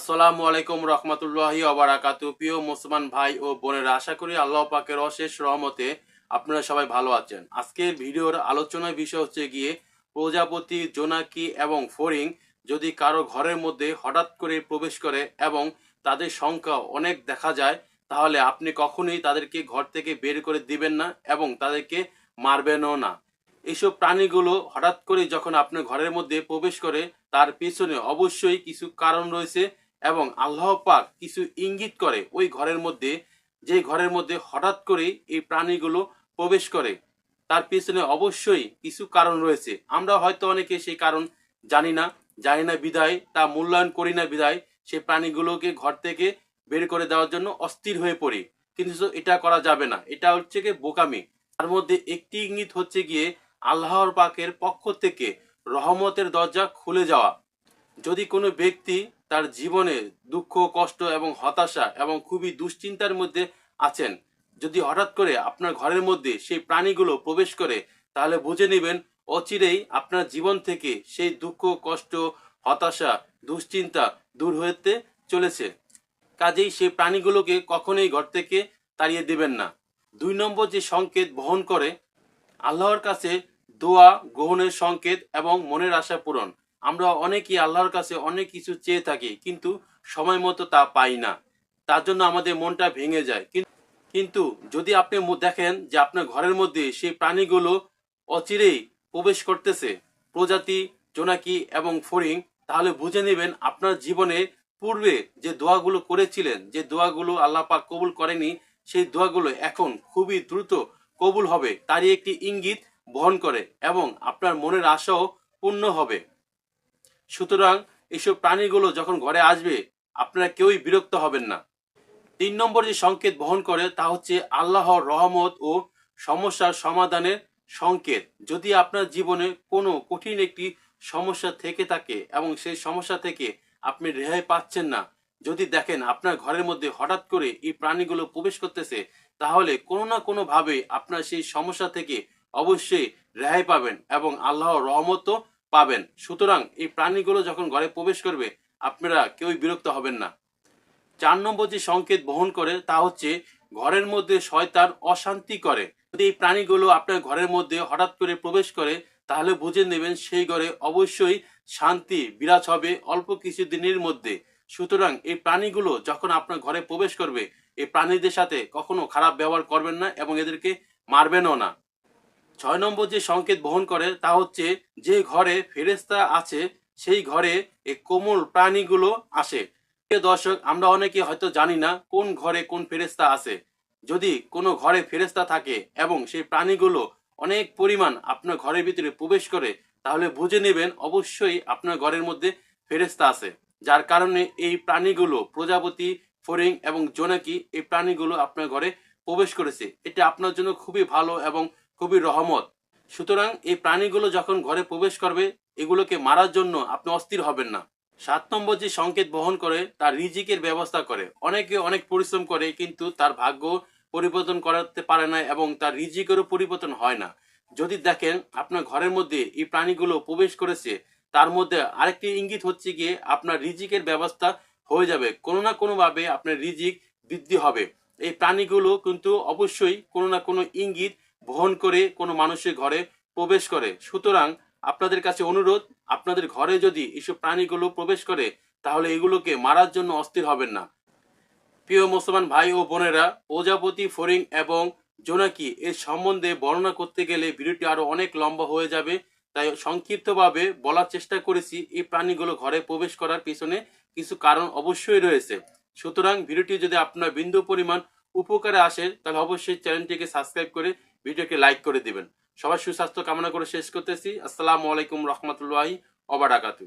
আসসালামু আলাইকুম রহমতুল্লাহি অবরাকাতু প্রিয় মুসলমান ভাই ও বোনেরা, আশা করি আল্লাহ পাকের অশেষ রহমতে আপনারা সবাই ভালো আছেন। আজকের ভিডিওর আলোচনার বিষয় হচ্ছে গিয়ে প্রজাপতি, জোনাকি এবং ফড়িং যদি কারও ঘরের মধ্যে হঠাৎ করে প্রবেশ করে এবং তাদের সংখ্যা অনেক দেখা যায়, তাহলে আপনি কখনোই তাদেরকে ঘর থেকে বের করে দিবেন না এবং তাদেরকে মারবেনও না। এইসব প্রাণীগুলো হঠাৎ করে যখন আপনার ঘরের মধ্যে প্রবেশ করে, তার পেছনে অবশ্যই কিছু কারণ রয়েছে। এবং আল্লাহ পাক কিছু ইঙ্গিত করে ওই ঘরের মধ্যে, যে ঘরের মধ্যে হঠাৎ করে এই প্রাণীগুলো প্রবেশ করে, তার পেছনে অবশ্যই কিছু কারণ রয়েছে। আমরা হয়তো অনেকে সেই কারণ জানি না জানি না বিদায় তা মূল্যায়ন করি না বিদায় সেই প্রাণীগুলোকে ঘর থেকে বের করে দেওয়ার জন্য অস্থির হয়ে পড়ি। কিন্তু এটা করা যাবে না, এটা হচ্ছে গিয়ে বোকামি। তার মধ্যে একটি ইঙ্গিত হচ্ছে গিয়ে আল্লাহর পাকের পক্ষ থেকে রহমতের দরজা খুলে যাওয়া। যদি কোনো ব্যক্তি তার জীবনে দুঃখ, কষ্ট এবং হতাশা এবং খুবই দুশ্চিন্তার মধ্যে আছেন। যদি হঠাৎ করে আপনার ঘরের মধ্যে সেই প্রাণীগুলো প্রবেশ করে, তাহলে বুঝে নেবেন অচিরেই আপনার জীবন থেকে সেই দুঃখ, কষ্ট, হতাশা, দুশ্চিন্তা দূর হতে চলেছে। কাজেই সেই প্রাণীগুলোকে কখনোই ঘর থেকে তাড়িয়ে দেবেন না। দুই নম্বর যে সংকেত বহন করে, আল্লাহর কাছে দোয়া, গ্রহণের সংকেত এবং মনের আশা পূরণ। আমরা অনেকেই আল্লাহর কাছে অনেক কিছু চেয়ে থাকি, কিন্তু সময় মতো তা পাই না। তার জন্য আমাদের মনটা ভেঙে যায়। কিন- কিন্তু যদি আপনি দেখেন যে আপনার ঘরের মধ্যে সেই প্রাণীগুলো অচিরেই প্রবেশ করতেছে, প্রজাতি, জোনাকি এবং ফড়িং, তাহলে বুঝে নেবেন আপনার জীবনে পূর্বে যে দোয়াগুলো করেছিলেন, যে দোয়াগুলো আল্লাহ পাক কবুল করেনি, সেই দোয়াগুলো এখন খুবই দ্রুত কবুল হবে। তারই একটি ইঙ্গিত বহন করে এবং আপনার মনের আশাও পূর্ণ হবে। সুতরাং এইসব প্রাণীগুলো যখন ঘরে আসবে, আপনারা কেউই বিরক্ত হবেন না। তিন নম্বর যে সংকেত বহন করে, তা হচ্ছে আল্লাহর রহমত ও সমস্যার সমাধানের সংকেত। যদি আপনার জীবনে কোনো কঠিন একটি সমস্যা থেকে থাকে এবং সেই সমস্যা থেকে আপনি রেহাই পাচ্ছেন না, যদি দেখেন আপনার ঘরের মধ্যে হঠাৎ করে এই প্রাণীগুলো প্রবেশ করতেছে, তাহলে কোনো না কোনো ভাবে আপনার সেই সমস্যা থেকে অবশ্যই রেহাই পাবেন এবং আল্লাহর রহমতও পাবেন। সুতরাং এই প্রাণীগুলো যখন ঘরে প্রবেশ করবে, আপনারা কেউই বিরক্ত হবেন না। চার নম্বর যে সংকেত বহন করে তা হচ্ছে, ঘরের মধ্যে শয়তান অশান্তি করে। যদি এই প্রাণীগুলো আপনার ঘরের মধ্যে হঠাৎ করে প্রবেশ করে, তাহলে বুঝে নেবেন সেই ঘরে অবশ্যই শান্তি বিরাজ হবে অল্প কিছু দিনের মধ্যে। সুতরাং এই প্রাণীগুলো যখন আপনার ঘরে প্রবেশ করবে, এই প্রাণীদের সাথে কখনো খারাপ ব্যবহার করবেন না এবং এদেরকে মারবেনও না। ছয় নম্বর যে সংকেত বহন করে তা হচ্ছে যে ঘরে ফেরেস্তা আছে, সেই ঘরে এই কোমল প্রাণীগুলো আসে। দর্শক, আমরা অনেকে হয়তো জানি না কোন ঘরে কোন ফেরেস্তা আছে। যদি কোনো ঘরে ফেরেস্তা থাকে এবং সেই প্রাণীগুলো অনেক পরিমাণ আপনার ঘরের ভিতরে প্রবেশ করে, তাহলে বুঝে নেবেন অবশ্যই আপনার ঘরের মধ্যে ফেরেস্তা আছে। যার কারণে এই প্রাণীগুলো প্রজাপতি ফরিং এবং জোনাকি, এই প্রাণীগুলো আপনার ঘরে প্রবেশ করেছে। এটা আপনার জন্য খুবই ভালো এবং খুবই রহমত। সুতরাং এই প্রাণীগুলো যখন ঘরে প্রবেশ করবে, এগুলোকে মারার জন্য আপনি অস্থির হবেন না। সাত নম্বর যে সংকেত বহন করে তার রিজিকের ব্যবস্থা করে। অনেকে অনেক পরিশ্রম করে, কিন্তু তার ভাগ্য পরিবর্তন করাতে পারে না এবং তার রিজিকেরও পরিবর্তন হয় না। যদি দেখেন, আপনার ঘরের মধ্যে এই প্রাণীগুলো প্রবেশ করেছে, তার মধ্যে আরেকটি ইঙ্গিত হচ্ছে গিয়ে আপনার রিজিকের ব্যবস্থা হয়ে যাবে। কোনো না কোনোভাবে আপনার রিজিক বৃদ্ধি হবে। এই প্রাণীগুলো কিন্তু অবশ্যই কোনো না কোনো ইঙ্গিত বহন করে কোনো মানুষের ঘরে প্রবেশ করে। সুতরাং আপনাদের কাছে অনুরোধ, আপনাদের ঘরে যদি এইসব প্রাণীগুলো প্রবেশ করে, তাহলে এগুলোকে মারার জন্য অস্থির হবেন না। প্রিয় মুসলমান ভাই ও বোনেরা, প্রজাপতি ফড়িং এবং জোনাকি এর সম্বন্ধে বর্ণনা করতে গেলে ভিডিওটি আরও অনেক লম্বা হয়ে যাবে। তাই সংক্ষিপ্তভাবে বলার চেষ্টা করেছি, এই প্রাণীগুলো ঘরে প্রবেশ করার পিছনে কিছু কারণ অবশ্যই রয়েছে। সুতরাং ভিডিওটি যদি আপনার বিন্দু পরিমাণ উপকারে আসে, তাহলে অবশ্যই চ্যানেলটিকে সাবস্ক্রাইব করে ভিডিওকে লাইক করে দিবেন। সবার সুস্বাস্থ্য কামনা করে শেষ করতেছি। আসসালামু আলাইকুম রহমতুল্লাহি অবারাকাতু